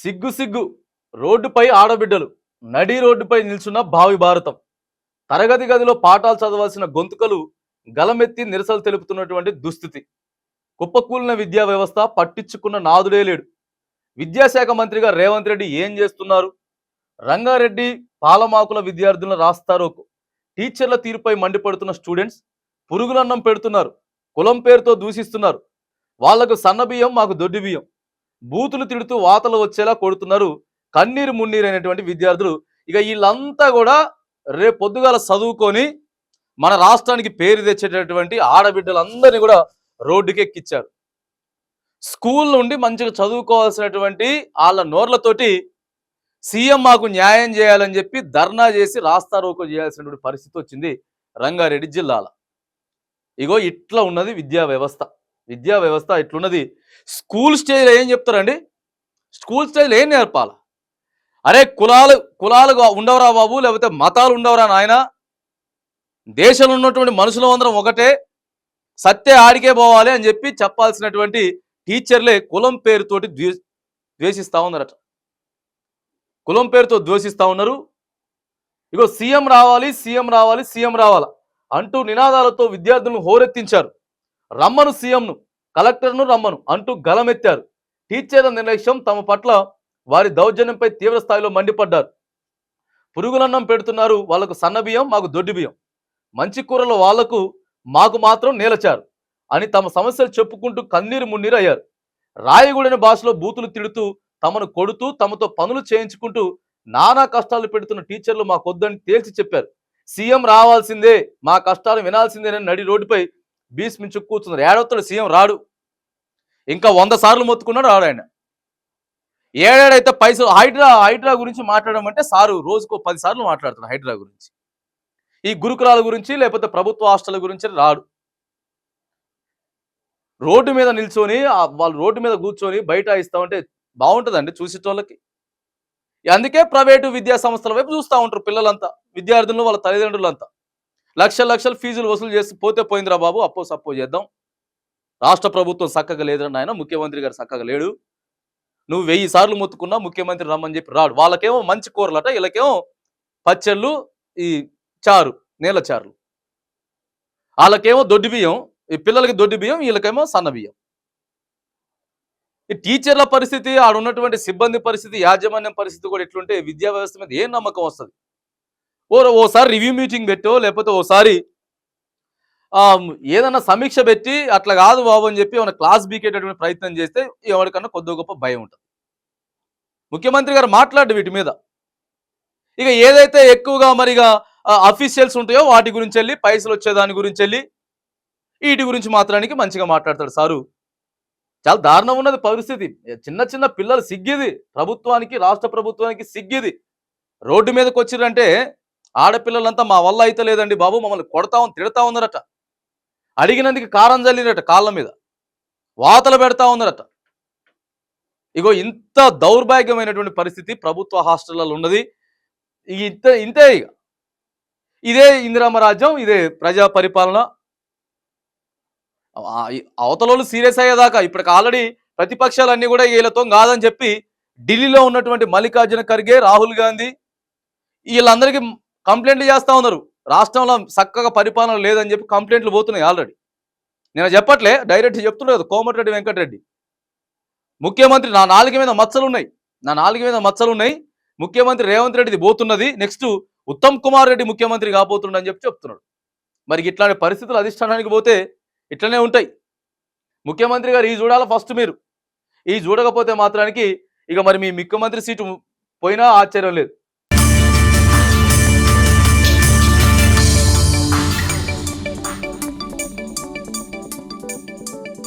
సిగ్గు సిగ్గు. రోడ్డుపై ఆడబిడ్డలు నడి రోడ్డుపై నిల్చున్న భావి భారతం. తరగతి గదిలో పాఠాలు చదవాల్సిన గొంతుకలు గలమెత్తి నిరసలు తెలుపుతున్నటువంటి దుస్థితి. కుప్పకూలిన విద్యా వ్యవస్థ పట్టించుకున్న నాదుడే లేడు. విద్యాశాఖ మంత్రిగా రేవంత్ రెడ్డి ఏం చేస్తున్నారు? రంగారెడ్డి పాలమాకుల విద్యార్థులను రాస్తారోకు టీచర్ల తీరుపై మండిపడుతున్న స్టూడెంట్స్ పురుగులన్నం పెడుతున్నారు. కులం పేరుతో దూషిస్తున్నారు. వాళ్ళకు సన్నబియ్యం మాకు దొడ్డి బియ్యం. బూతులు తిడుతూ వాతలు వచ్చేలా కొడుతున్నారు కన్నీరు మున్నీరు అయినటువంటి విద్యార్థులు. ఇక వీళ్ళంతా కూడా రేపు పొద్దుగాల చదువుకొని మన రాష్ట్రానికి పేరు తెచ్చేటటువంటి ఆడబిడ్డలందరినీ కూడా రోడ్డుకెక్కిచ్చారు. స్కూల్ నుండి మంచిగా చదువుకోవాల్సినటువంటి వాళ్ళ నోర్లతోటి సీఎం మాకు న్యాయం చేయాలని చెప్పి ధర్నా చేసి రాస్తారోకో చేయాల్సినటువంటి పరిస్థితి వచ్చింది రంగారెడ్డి జిల్లాలో. ఇగో ఇట్లా ఉన్నది విద్యా వ్యవస్థ. విద్యా వ్యవస్థ ఇట్లున్నది. స్కూల్ స్టేజ్లో ఏం చెప్తారండి? స్కూల్ స్టేజ్లో ఏం నేర్పాలి? అరే కులాలు కులాలు ఉండవరా బాబు? లేకపోతే మతాలు ఉండవరా నాయన? దేశంలో ఉన్నటువంటి మనుషులు అందరం ఒకటే. సత్య ఆడికే పోవాలి అని చెప్పి చెప్పాల్సినటువంటి టీచర్లే కులం పేరుతోటి ద్వే ద్వేషిస్తూ ఉన్నారట. కులం పేరుతో ద్వేషిస్తూ ఉన్నారు. ఇగో సీఎం రావాలి సీఎం రావాలి సీఎం రావాలా? అంటూ నినాదాలతో విద్యార్థులను హోరెత్తించారు. రమ్మను సీఎంను కలెక్టర్ను రమ్మను అంటూ గలమెత్తారు. టీచర్ల నిర్లక్ష్యం తమ పట్ల వారి దౌర్జన్యంపై తీవ్ర స్థాయిలో మండిపడ్డారు. పురుగులన్నం పెడుతున్నారు వాళ్ళకు సన్న బియ్యం మాకు దొడ్డి బియ్యం. మంచి కూరలు వాళ్ళకు మాకు మాత్రం నేలచారు అని తమ సమస్యలు చెప్పుకుంటూ కన్నీరు మున్నీరు అయ్యారు రాయగూడని భాషలో బూతులు తిడుతూ తమను కొడుతూ తమతో పనులు చేయించుకుంటూ నానా కష్టాలు పెడుతున్న టీచర్లు మాకొద్దని తేల్చి చెప్పారు. సీఎం రావాల్సిందే మా కష్టాలు వినాల్సిందేనని నడి రోడ్డుపై భీష్మించు కూర్చున్నారు. ఏడవతాడు సీఎం రాడు. ఇంకా వంద సార్లు మొత్తుకున్నాడు రాడు ఆయన. ఏడాడైతే పైసలు హైడ్రా హైడ్రా గురించి మాట్లాడమంటే సారు రోజుకో పది సార్లు మాట్లాడుతున్నాడు హైడ్రా గురించి. ఈ గురుకులాల గురించి లేకపోతే ప్రభుత్వ హాస్టల్ గురించి రాడు. రోడ్డు మీద నిల్చొని వాళ్ళు రోడ్డు మీద కూర్చొని బయట ఇస్తామంటే బాగుంటుందండి చూసేటోళ్ళకి. అందుకే ప్రైవేటు విద్యా సంస్థల వైపు చూస్తూ ఉంటారు పిల్లలంతా విద్యార్థులు వాళ్ళ తల్లిదండ్రులంతా. లక్ష లక్షలు ఫీజులు వసూలు చేసి పోతే పోయిందిరా బాబు అప్పో సప్పో చేద్దాం. రాష్ట్ర ప్రభుత్వం చక్కగా లేదని ఆయన ముఖ్యమంత్రి గారు చక్కగా లేడు. నువ్వు వెయ్యి సార్లు మొత్తుకున్నా ముఖ్యమంత్రి రమ్మని చెప్పి రాడు. వాళ్ళకేమో మంచి కూరలట వీళ్ళకేమో పచ్చళ్ళు ఈ చారు నీళ్ళ చారులు. వాళ్ళకేమో దొడ్డి బియ్యం ఈ పిల్లలకి దొడ్డి బియ్యం వీళ్ళకేమో సన్న బియ్యం. ఈ టీచర్ల పరిస్థితి ఆడ ఉన్నటువంటి సిబ్బంది పరిస్థితి యాజమాన్యం పరిస్థితి కూడా ఎట్లుంటే విద్యా వ్యవస్థ మీద ఏం నమ్మకం వస్తుంది? ఓ ఓసారి రివ్యూ మీటింగ్ పెట్టో లేకపోతే ఓసారి ఏదన్నా సమీక్ష పెట్టి అట్లా కాదు బాబు అని చెప్పి ఏమైనా క్లాస్ బీకేటటువంటి ప్రయత్నం చేస్తే ఎవరికన్నా కొద్ది గొప్ప భయం ఉంటుంది. ముఖ్యమంత్రి గారు మాట్లాడు వీటి మీద. ఇక ఏదైతే ఎక్కువగా మరిగా అఫీషియల్స్ ఉంటాయో వాటి గురించి వెళ్ళి పైసలు వచ్చేదాని గురించి వెళ్ళి వీటి గురించి మాత్రానికి మంచిగా మాట్లాడతాడు సారు. చాలా దారుణం ఉన్నది పరిస్థితి. చిన్న చిన్న పిల్లలు సిగ్గిది. ప్రభుత్వానికి రాష్ట్ర ప్రభుత్వానికి సిగ్గిది. రోడ్డు మీదకి వచ్చిరంటే ఆడపిల్లలంతా మా వల్ల అయితే లేదండి బాబు మమ్మల్ని కొడతామని తిడతా ఉన్నారట. అడిగినందుకు కారం చల్లినట కాళ్ళ మీద. వాతలు పెడతా ఉన్నారట. ఇగో ఇంత దౌర్భాగ్యమైనటువంటి పరిస్థితి ప్రభుత్వ హాస్టళ్ళలో ఉన్నది. ఇంత ఇంతే ఇక ఇదే ఇందిరామ రాజ్యం ఇదే ప్రజా పరిపాలన. ఆ- అవతలోళ్ళు సీరియస్ అయ్యేదాకా ఇప్పటికి ఆల్రెడీ ప్రతిపక్షాలన్నీ కూడా వీళ్ళతో కాదని చెప్పి ఢిల్లీలో ఉన్నటువంటి మల్లికార్జున ఖర్గే రాహుల్ గాంధీ వీళ్ళందరికీ కంప్లైంట్లు చేస్తూ ఉన్నారు. రాష్ట్రంలో చక్కగా పరిపాలన లేదని చెప్పి కంప్లైంట్లు పోతున్నాయి ఆల్రెడీ. నేను చెప్పట్లే డైరెక్ట్ చెప్తున్నాడు కోమటిరెడ్డి వెంకటరెడ్డి. ముఖ్యమంత్రి నా నాలుగు మీద మచ్చలు ఉన్నాయి నా నాలుగు మీద మచ్చలు ఉన్నాయి ముఖ్యమంత్రి రేవంత్ రెడ్డిది పోతున్నది. నెక్స్ట్ ఉత్తమ్ కుమార్ రెడ్డి ముఖ్యమంత్రి కాబోతుండని అని చెప్పి చెప్తున్నాడు. మరి ఇట్లాంటి పరిస్థితులు అధిష్టానానికి పోతే ఇట్లనే ఉంటాయి. ముఖ్యమంత్రి గారు ఈ చూడాలి ఫస్ట్ మీరు? ఈ చూడకపోతే మాత్రానికి ఇక మరి మీ ముఖ్యమంత్రి సీటు పోయినా ఆశ్చర్యం లేదు.